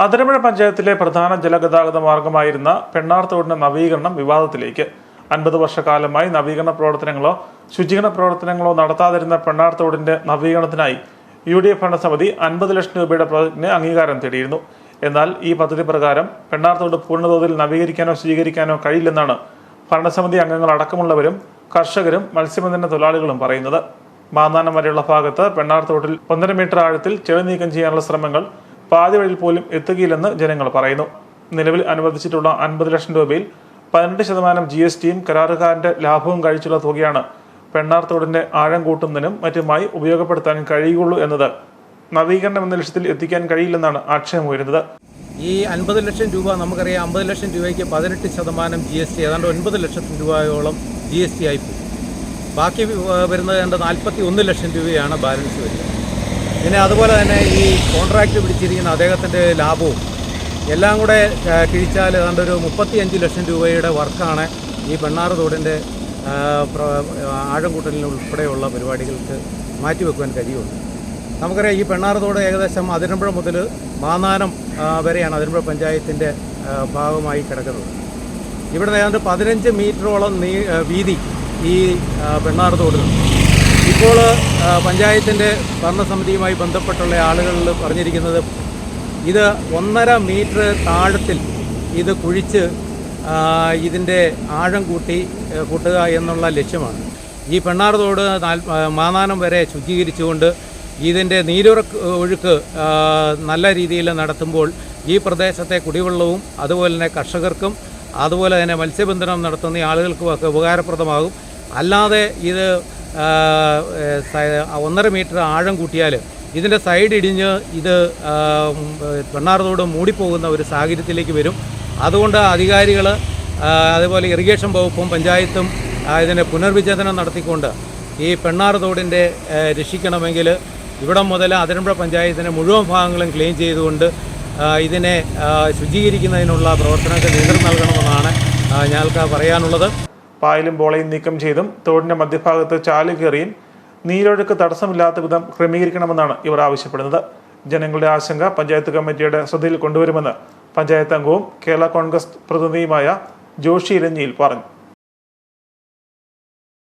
അതിരമ്പുഴ പഞ്ചായത്തിലെ പ്രധാന ജലഗതാഗത മാർഗമായിരുന്ന പെണ്ണാർത്തോടിന്റെ നവീകരണം വിവാദത്തിലേക്ക്. അൻപത് വർഷക്കാലമായി നവീകരണ പ്രവർത്തനങ്ങളോ ശുചീകരണ പ്രവർത്തനങ്ങളോ നടത്താതിരുന്ന പെണ്ണാർത്തോടിന്റെ നവീകരണത്തിനായി യു ഡി എഫ് ഭരണസമിതി അൻപത് ലക്ഷം രൂപയുടെ പ്രോജക്ടിന് അംഗീകാരം തേടിയിരുന്നു. എന്നാൽ ഈ പദ്ധതി പ്രകാരം പെണ്ണാർത്തോട് പൂർണതോതിൽ നവീകരിക്കാനോ സ്വീകരിക്കാനോ കഴിയില്ലെന്നാണ് ഭരണസമിതി അംഗങ്ങൾ അടക്കമുള്ളവരും കർഷകരും മത്സ്യബന്ധന തൊഴിലാളികളും പറയുന്നത്. മാന്നാനം വരെയുള്ള ഭാഗത്ത് പെണ്ണാർത്തോട്ടിൽ ഒന്നര മീറ്റർ ആഴത്തിൽ ചെളി നീക്കം ചെയ്യാനുള്ള ശ്രമങ്ങൾ പാതി വഴിയിൽ പോലും എത്തുകയില്ലെന്ന് ജനങ്ങൾ പറയുന്നു. നിലവിൽ അനുവദിച്ചിട്ടുള്ള അൻപത് ലക്ഷം രൂപയിൽ പതിനെട്ട് ശതമാനം ജി എസ് ടിയും കരാറുകാരന്റെ ലാഭവും കഴിച്ചുള്ള തുകയാണ് പെണ്ണാർത്തോടിന്റെ ആഴം കൂട്ടുന്നതിനും മറ്റുമായി ഉപയോഗപ്പെടുത്താൻ കഴിയുള്ളൂ എന്നത്. നവീകരണം എന്ന ലക്ഷ്യത്തിൽ എത്തിക്കാൻ കഴിയില്ലെന്നാണ് ആക്ഷേപം ഉയരുന്നത്. ഈ അൻപത് ലക്ഷം രൂപ നമുക്കറിയാം അമ്പത് ലക്ഷം രൂപയ്ക്ക് പതിനെട്ട് ശതമാനം ജി എസ് ടി ഏതാണ്ട് ഒൻപത് ലക്ഷം രൂപയോളം ജി എസ് ടി ആയി പോകും ബാക്കി വരുന്നത് ഏതാണ്ട് നാൽപ്പത്തി ഒന്ന് ലക്ഷം രൂപയാണ് ബാലൻസ് വരിക പിന്നെ അതുപോലെ തന്നെ ഈ കോൺട്രാക്റ്റ് പിടിച്ചിരിക്കുന്ന അദ്ദേഹത്തിന്റെ ലാഭവും എല്ലാം കൂടെ കിഴിച്ചാൽ ഏതാണ്ട് ഒരു മുപ്പത്തി അഞ്ച് ലക്ഷം രൂപയുടെ വർക്കാണ് ഈ പെണ്ണാറ് തോടിന്റെ ആ, പ്ര- ആഴം കൂട്ടലിന് ഉൾപ്പെടെയുള്ള പരിപാടികൾക്ക് മാറ്റിവെക്കുവാൻ കഴിയുള്ളൂ. നമുക്കറിയാം ഈ പെണ്ണാറത്തോട് ഏകദേശം അതിരമ്പുഴ മുതൽ മാന്നാനം വരെയാണ് അതിരമ്പുഴ പഞ്ചായത്തിന്റെ ഭാഗമായി കിടക്കുന്നത്. ഇവിടെ ഏതാണ്ട് പതിനഞ്ച് മീറ്ററോളം നീ വീതി ഈ പെണ്ണാർ പെണ്ണാറത്തോടിനുണ്ട് ഇപ്പോൾ പഞ്ചായത്തിന്റെ ഭരണസമിതിയുമായി ബന്ധപ്പെട്ടുള്ള ആളുകളിൽ പറഞ്ഞിരിക്കുന്നത് ഇത് ഒന്നര മീറ്റർ താഴത്തിൽ ഇത് കുഴിച്ച് ഇതിന്റെ ആഴം കൂട്ടി കൂട്ടുക എന്നുള്ള ലക്ഷ്യമാണ്. ഈ പെണ്ണാർ തോട് മാനാനം വരെ ശുചീകരിച്ചുകൊണ്ട് ഇതിന്റെ നീരൊഴുക്ക് ഒഴുക്ക് നല്ല രീതിയിൽ നടത്തുമ്പോൾ ഈ പ്രദേശത്തെ കുടിവെള്ളവും അതുപോലെ തന്നെ കർഷകർക്കും അതുപോലെ തന്നെ മത്സ്യബന്ധനം നടത്തുന്ന ആളുകൾക്കും ഒക്കെ ഉപകാരപ്രദമാകും. അല്ലാതെ ഇത് ഒന്നര മീറ്റർ ആഴം കൂട്ടിയാൽ ഇതിന്റെ സൈഡ് ഇടിഞ്ഞ് ഇത് പെണ്ണാർതോട് മൂടിപ്പോകുന്ന ഒരു സാഹചര്യത്തിലേക്ക് വരും. അതുകൊണ്ട് അധികാരികൾ അതുപോലെ ഇറിഗേഷൻ വകുപ്പും പഞ്ചായത്തും ഇതിന്റെ പുനർവിചേതനം നടത്തിക്കൊണ്ട് ഈ പെണ്ണാർ തോടിന്റെ രക്ഷിക്കണമെങ്കിൽ ഇവിടം മുതൽ അതിരമ്പുഴ പഞ്ചായത്തിന്റെ മുഴുവൻ ഭാഗങ്ങളും ക്ലീൻ ചെയ്തുകൊണ്ട് ഇതിനെ ശുചീകരിക്കുന്നതിനുള്ള പ്രവർത്തനങ്ങൾക്ക് നേതൃത്വം നൽകണമെന്നാണ് ഞങ്ങൾക്ക് പറയാനുള്ളത്. പായലും ബോളയും നീക്കം ചെയ്തും തോടിന്റെ മധ്യഭാഗത്ത് ചാൽ കയറിയും നീരൊഴുക്ക് തടസ്സമില്ലാത്ത വിധം ക്രമീകരിക്കണമെന്നാണ് ഇവർ ആവശ്യപ്പെടുന്നത്. ജനങ്ങളുടെ ആശങ്ക പഞ്ചായത്ത് കമ്മിറ്റിയുടെ ശ്രദ്ധയിൽ കൊണ്ടുവരുമെന്ന് പഞ്ചായത്ത് അംഗവും കേരള കോൺഗ്രസ് പ്രതിനിധിയുമായ ജോഷി ഇലഞ്ഞിയിൽ പറഞ്ഞു.